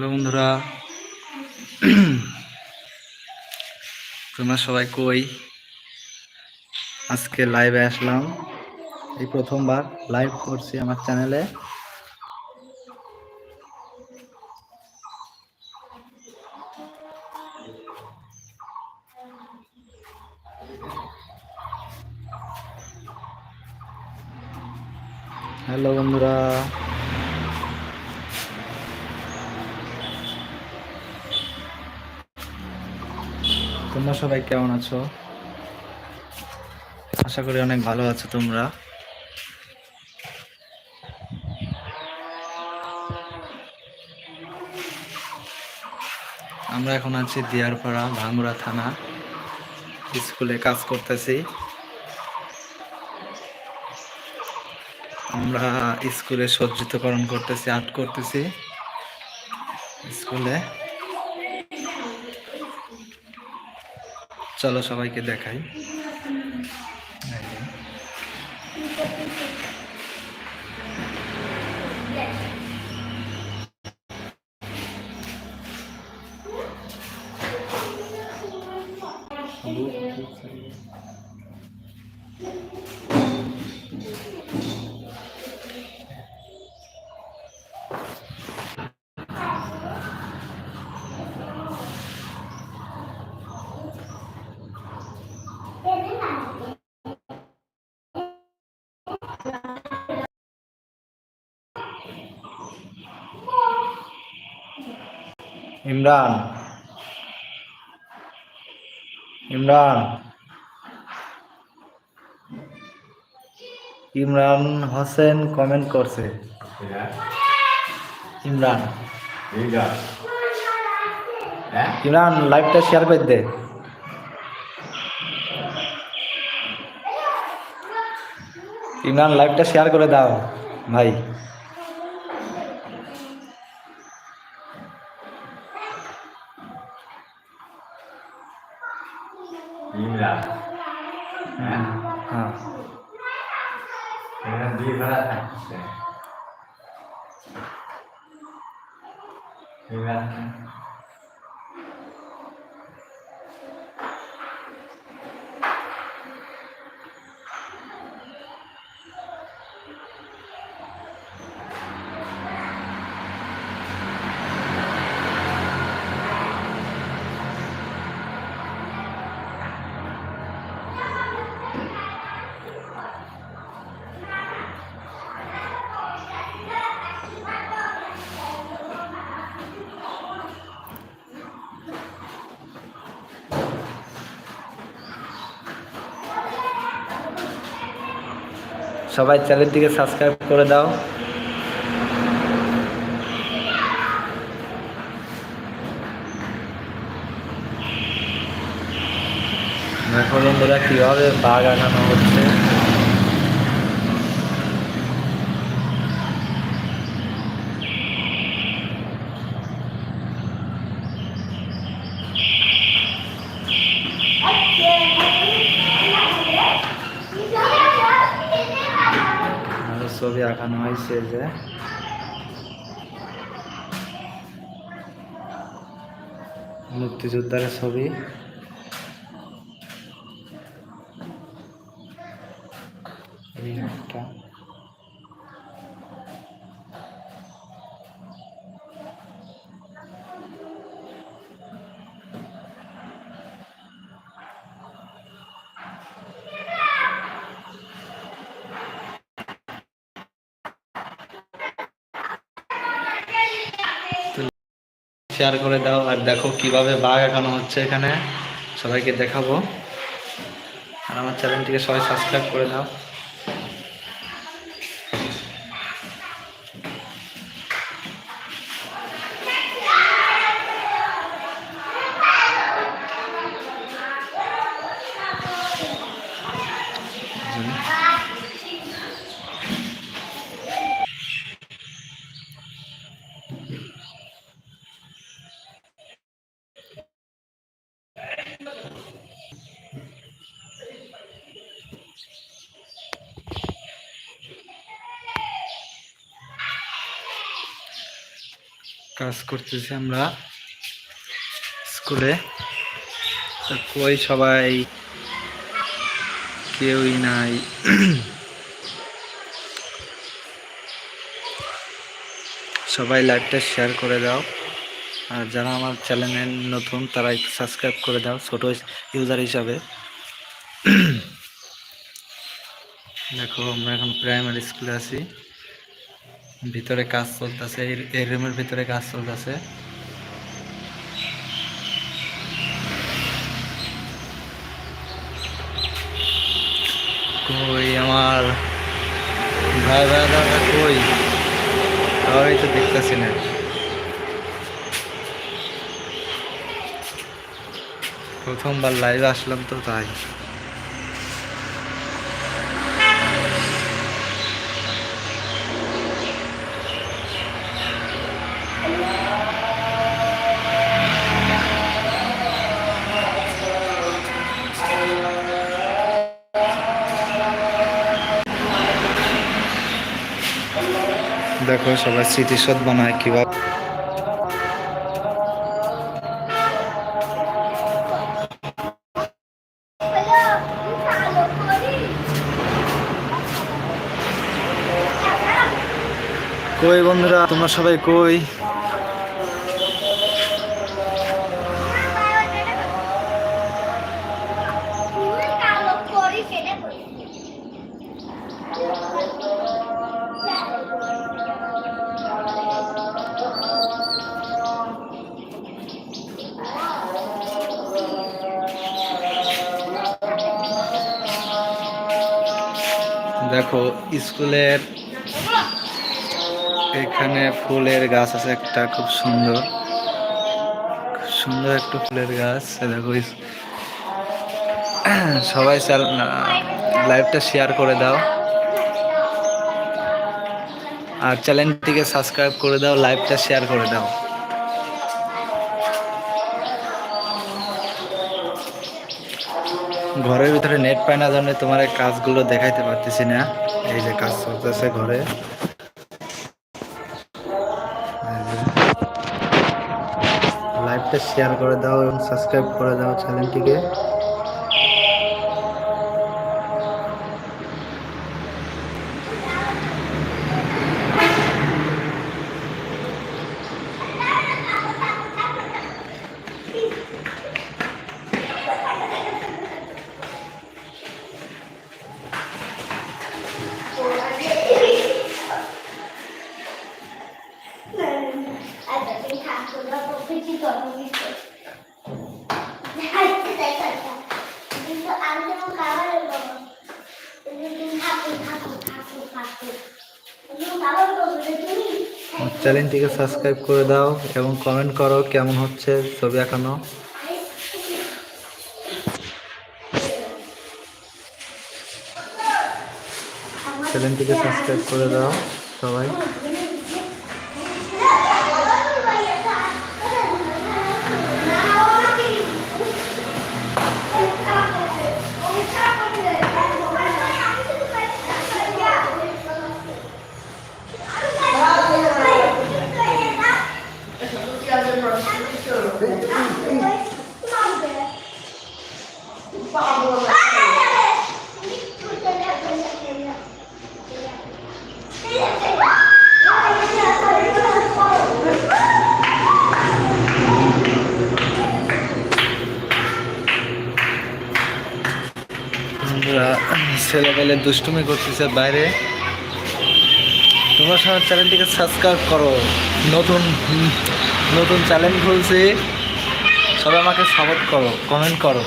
Hello বন্ধুরা। তোমরা সবাই কই? আজকে লাইভে আসলাম। এই প্রথমবার লাইভ করছি আমার চ্যানেলে হ্যালো বন্ধুরা। তোমরা সবাই কেমন আছো? আশা করি অনেক ভালো আছো তোমরা। আমরা এখন আছি দিয়ারপাড়া ভাঙ্গুড়া থানা। স্কুলে কাজ করতেছি। আমরা স্কুলে সজ্জিতকরণ করতেছি, আর্ট করতেছি। স্কুলে। চলো সবাইকে দেখাই Thank যে। ইমরান। ইমরান। ইমরান হোসেন কমেন্ট করছে। ইমরান। ইমরান লাইভটা শেয়ার করে দে। ইমরান লাইভটা শেয়ার করে দাও, ভাই। ยิ้มละนะครับดีมากดีมาก সবাই চ্যানেলটিকে সাবস্ক্রাইব করে দাও। দেখো বন্ধুরা কীভাবে বাঘ আনানো হচ্ছে? আরও ছবি আঁকানো হয়েছে যে। মুক্তিযোদ্ধার ছবি। শেয়ার করে দাও আর দেখো কীভাবে বাঘ এখানো হচ্ছে এখানে। সবাইকে দেখাবো। আর আমার চ্যানেলটিকে সবাই সাবস্ক্রাইব করে দাও। কাজ করতেছি আমরা স্কুলে। কই সবাই? কেউই নাই। সবাই লাইভটা শেয়ার করে দাও। আর যারা আমার চ্যানেলে নতুন, তারা একটু সাবস্ক্রাইব করে দাও, ছোট ইউজার হিসাবে। দেখো, আমরা এখন প্রাইমারি স্কুলে আছি। ভিতরে কাজ চলতেছে, এই রুমের ভিতরে কাজ চলতেছে। কই আমার? ভাই ভাই দাদা কই? সবাই তো দেখতেছি না। প্রথমবার লাইভে আসলাম তো তাই। দেখো সবাই স্মৃতিসদ বানায় কীভাবে কই বন্ধুরা তোমরা সবাই কই? দেখো, স্কুলের এখানে ফুলের গাছ আছে একটা, খুব সুন্দর। সুন্দর একটা ফুলের গাছ। দেখো সবাই লাইভটা শেয়ার করে দাও। আর চ্যানেলটিকে সাবস্ক্রাইব করে দাও, লাইভটা শেয়ার করে দাও। ঘরের ভিতরে নেট পায় না জন্য তোমার কাজগুলো দেখাইতে পারতেছি না। এই যে কাজ চলতেছে ঘরে। লাইভটা শেয়ার করে দাও এবং সাবস্ক্রাইব করে দাও চ্যানেলটিকে চ্যানেলটিকে সাবস্ক্রাইব করে দাও এবং কমেন্ট করো কেমন হচ্ছে ছবি আঁকানো। চ্যানেলটিকে সাবস্ক্রাইব করে দাও সবাই। ছেলেবেলে দুষ্টুমি করতেছে বাইরে। তোমরা সবার চ্যানেলটিকে সাবস্ক্রাইব করো। নতুন নতুন চ্যানেল খুলছি। সবাই আমাকে সাপোর্ট করো কমেন্ট করো।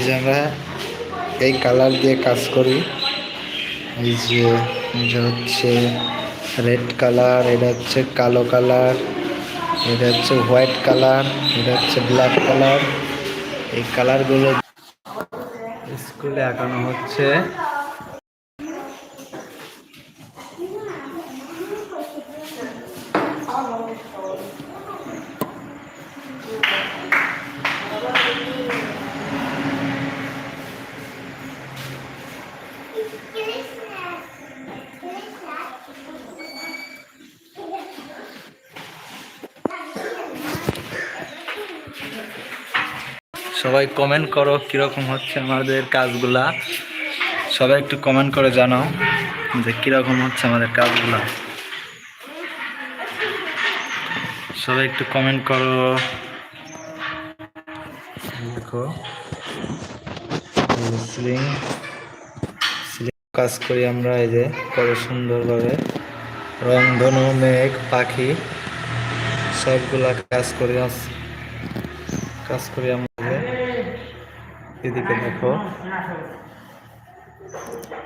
এই যে আমরা এই কালার দিয়ে কাজ করি। এই যে এটা হচ্ছে রেড কালার, এটা হচ্ছে কালো কালার, এটা হচ্ছে হোয়াইট কালার, এটা হচ্ছে ব্ল্যাক কালার। এই কালারগুলো স্কুলে আঁকানো হচ্ছে। সবাই কমেন্ট করো কীরকম হচ্ছে আমাদের কাজগুলা। সবাই একটু কমেন্ট করে জানাও যে কীরকম হচ্ছে আমাদের কাজগুলা। সবাই একটু কমেন্ট করো। দেখো সিলিং সিলিং কাজ করি আমরা, এই যে কত সুন্দরভাবে। রংধনু, মেঘ, পাখি, সবগুলা কাজ করি আস- কাজ করি আমরা। এদিকে দেখো।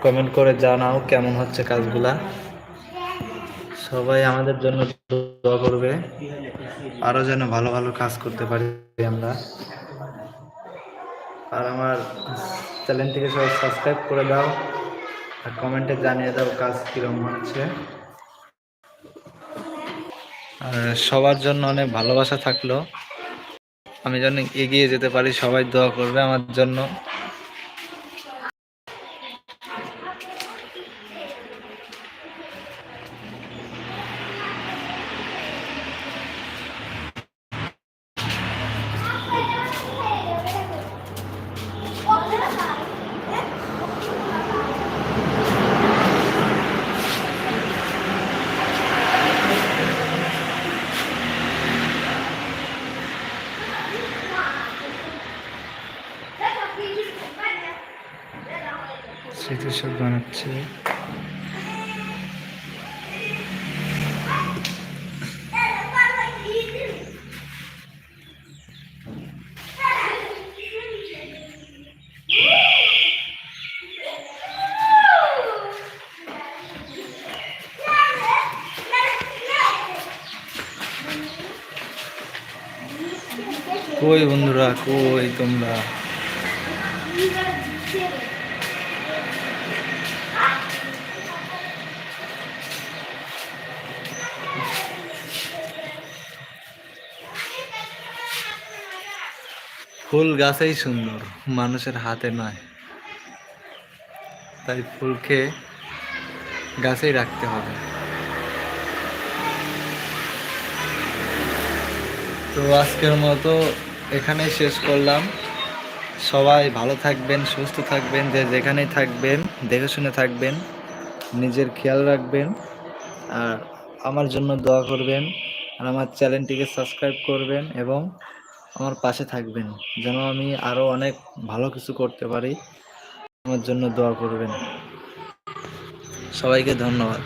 কমেন্ট করে জানাও কেমন হচ্ছে কাজগুলা। সবাই আমাদের জন্য দোয়া করবে। আরও যেন ভালো ভালো কাজ করতে পারি আমরা। আর আমার চ্যানেলটিকে সবাই সাবস্ক্রাইব করে দাও। আর কমেন্টে জানিয়ে দাও কাজ কীরকম হচ্ছে। আর সবার জন্য অনেক ভালোবাসা থাকল। আমি যেন এগিয়ে যেতে পারি সবাই দোয়া করবে আমার জন্য। স্মৃতিসৌধ বানাচ্ছে। কই বন্ধুরা কই তোমরা? ফুল গাছেই সুন্দর, মানুষের হাতে নয়। তাই ফুলকে গাছেই রাখতে হবে। তো আজকের মতো এখানেই শেষ করলাম। সবাই ভালো থাকবেন, সুস্থ থাকবেন, যে যেখানেই থাকবেন, দেখে শুনে থাকবেন, নিজের খেয়াল রাখবেন। আর আমার জন্য দোয়া করবেন, আর আমার চ্যানেলটিকে সাবস্ক্রাইব করবেন এবং আমার পাশে থাকবেন, যেন আমি আরও অনেক ভালো কিছু করতে পারি। আমার জন্য দোয়া করবেন। সবাইকে ধন্যবাদ।